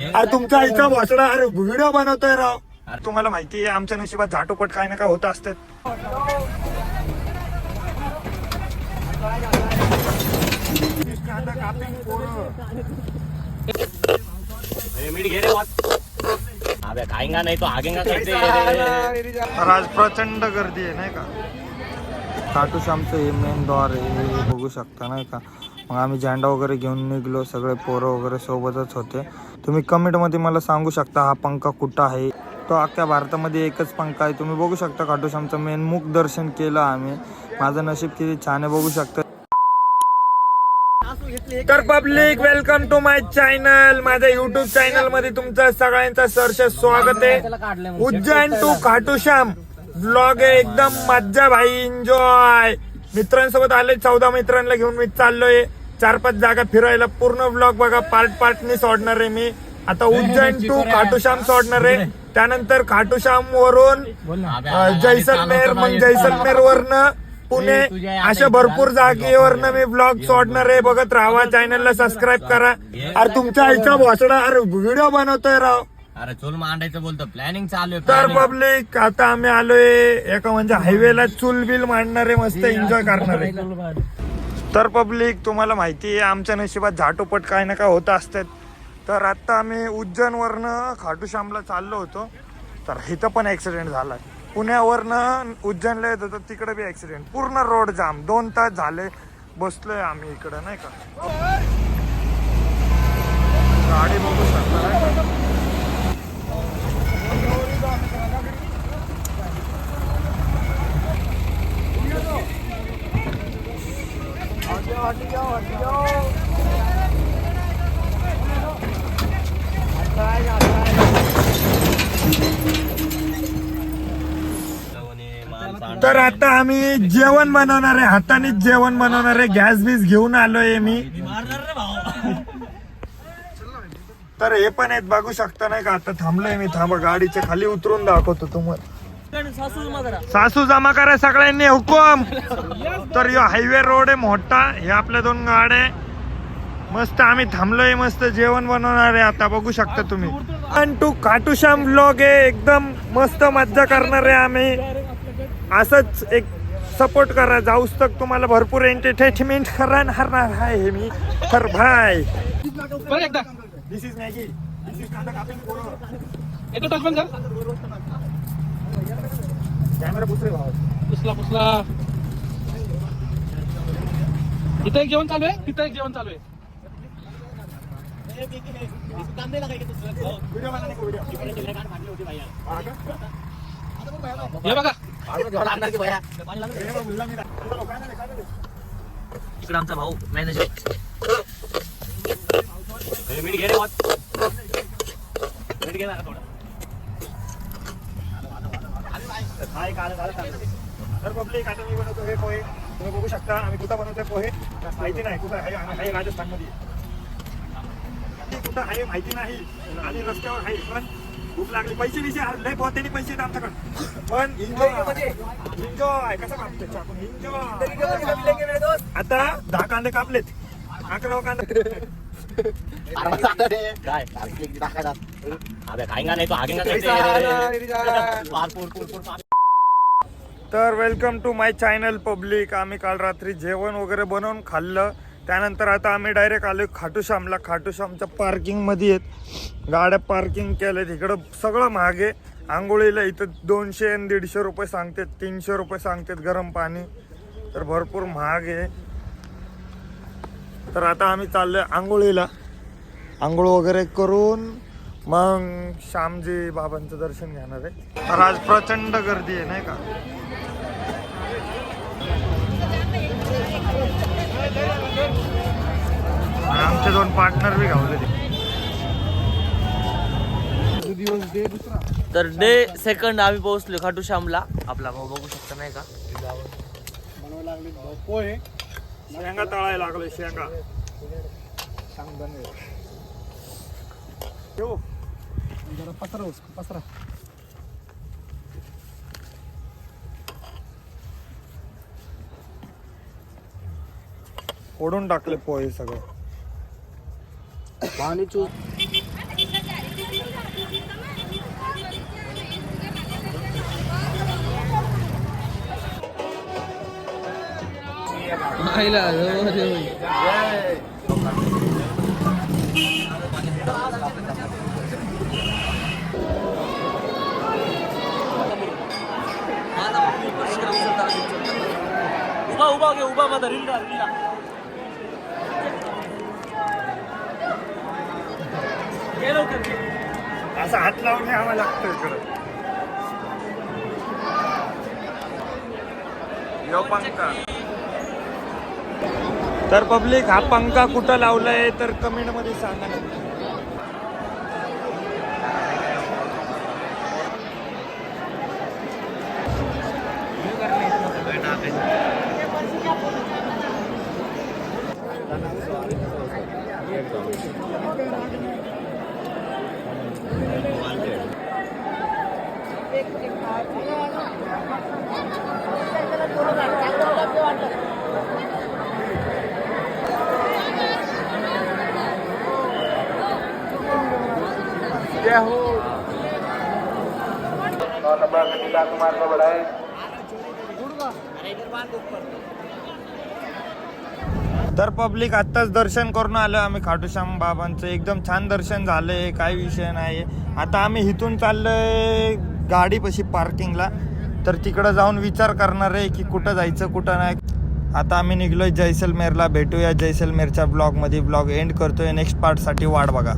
अरे तुमचा आईचा वासडा अरे व्हिडिओ बनवतोय राव. तुम्हाला माहिती आहे आमच्या नशिबात झाटोपट काय ना काय होत असतात. अबे खाएंगा नहीं तो आगेगा कैसे ये? तर आज प्रचंड गर्दी आहे नाही का? खाटूश्यामचं हे मेन द्वार आहे हे बघू शकता नाही का? मग आम्ही झेंडा वगैरे घेऊन निघलो सगळे पोरं वगैरे सोबतच होते. तुम्ही कमेंटमध्ये मला सांगू शकता हा पंखा कुठं आहे? तो अख्ख्या भारतामध्ये एकच पंखा आहे. तुम्ही बघू शकता खाटूश्यामचं मेन मुख दर्शन केलं आम्ही. माझं नशीब किती छान आहे बघू शकता. तर public welcome to my channel माझ्या युट्यूब चॅनलमध्ये तुमचं सगळ्यांचं सरस स्वागत आहे. उज्जैन टू खाटूश्याम ब्लॉग आहे एकदम मज्जा भाई एन्जॉय मित्रांसोबत आले चौदा मित्रांना घेऊन मी चाललोय. चार पाच जागा फिरायला पूर्ण ब्लॉग बघा पार्ट पार्टनी सोडणार आहे मी. आता उज्जैन टू खाटूश्याम सोडणार आहे. त्यानंतर खाटूश्याम वरून जैसलमेर मग जैसलमेर वरनं पुणे अशा भरपूर जागेवरनं मी ब्लॉग सोडणार आहे. बघत राहा चॅनलला सबस्क्राईब करा. अरे तुमच्या आईचा भोसडा अरे व्हिडिओ बनवतोय राव. अरे चूल मांडायचं बोलतो. प्लॅनिंग चालू आहे तर planning. पब्लिक आता आम्ही आलोय एका म्हणजे हायवेला चूल बिल मांडणार आहे मस्त एन्जॉय करणार आहे. तर पब्लिक तुम्हाला माहिती आहे आमच्या नशिबात झाटोपट काय ना काय होत असतात. तर आता आम्ही उज्जैनवरनं खाटूश्यामला चाललो होतो. तर इथं पण ऍक्सिडेंट झाला. पुण्यावरनं उज्जैनला येत होतो तिकडे बी ऍक्सिडेंट पूर्ण रोड जाम दोन तास झाले बसलोय आम्ही इकडं नाही का? गाडी बघू शकता. तर आता आम्ही जेवण बनवणार आहे. हातानेच जेवण बनवणार आहे. गॅस बीस घेऊन आलोय मी. तर हे पण आहेत बघू शकता नाही का आता थांबलोय मी थांबा गाडीच्या खाली उतरून दाखवतो तुम्हाला. सासू जमा करा सगळ्यांनी हुकुम. तर यो हायवे रोड आहे मोठा हे आपल्या दोन गाड्या मस्त आम्ही थांबलोय मस्त जेवण बनवणार आहे आता बघू शकता तुम्ही. अन टू काटूश्याम ब्लॉग आहे एकदम मस्त मज्जा करणार आहे आम्ही. असंच एक सपोर्ट करा जाऊस तक तुम्हाला भरपूर एंटरटेनमेंट करणार आहे हे मी. तर भाय एकदा. This is Maggi this is कांदा कापून पोरं. येतो टच पण कर कॅमेरा पुसरे भावा. पुसला पुसला. इथं एक जेवण चालू आहे तिथं एक जेवण चालू आहे. व्हिडिओ मला नाही व्हिडिओ हे बघा. इकडे आमचा भाऊ मॅनेजर मीठ घे रे मीठ घे ना थोडं. हाय काल झालं चांगलं. तर पब्लिक आता मी बनवतो हे पोहे. तुम्ही बघू शकता आम्ही कुठं बनवतोय पोहे? माहिती नाही कुठं आहे आहे राजस्थानमध्ये. कुठं आहे माहिती नाही. आणि रस्त्यावर आहे पण भूक लागली. पैसे विषय लय बहुत त्यांनी पैसे आहेत आमच्याकडे. पण एन्जॉय कसं कापतोय आता दहा कांदे कापलेत. अकरा कांदे. काय अबे खाएंगा नहीं तो आगेगा तर welcome to my channel public आम्ही काल रात्री जेवण वगैरे बनवून खाल्लं. त्यानंतर आता आम्ही डायरेक्ट आलो खाटूश्यामला. खाटूश्यामच्या पार्किंगमध्ये आहेत. गाड्या पार्किंग केल्या तिकडं सगळं महाग. आहे आंघोळीला इथं दोनशे आणि दीडशे रुपये सांगतात. तीनशे रुपये सांगतात गरम पाणी. तर भरपूर महाग आहे. तर आता आम्ही चाललोय आंघोळीला. आंघोळ वगैरे करून मग श्यामजी बाबांचं दर्शन घेणार आहे. तर आज प्रचंड गर्दी आहे नाही का? आमचे दोन पार्टनर बी घावले तर डे सेकंड आम्ही पोहोचलो खाटू श्यामला. आपला भाऊ बघू शकता नाही का? शेंगा तळायला लागले शेंगा ठेवू. फोडून टाकले पोहे सगळं पाणी चूस खायला अरे होय. उभा उभा घे उभा माझा रिल्ला रिल्ला. असा हात लावून यावं लागतं इकडं यो पंखा तर पब्लिक हा पंखा कुठं लावलाय तर कमेंटमध्ये सांगा नक्की. जय हो. तर पब्लिक आत्ताच दर्शन करून आलो आम्ही खाटूश्याम बाबांचं. एकदम छान दर्शन झालंय काय विषय नाही आता आम्ही इथून चाललोय गाडीपाशी पार्किंगला. तर तिकडं जाऊन विचार करणार आहे की कुठं जायचं कुठं नाही. आता आम्ही निघलोय जैसलमेरला. भेटूया जैसलमेरच्या ब्लॉगमध्ये ब्लॉग एंड करतोय. नेक्स्ट पार्टसाठी वाट बघा.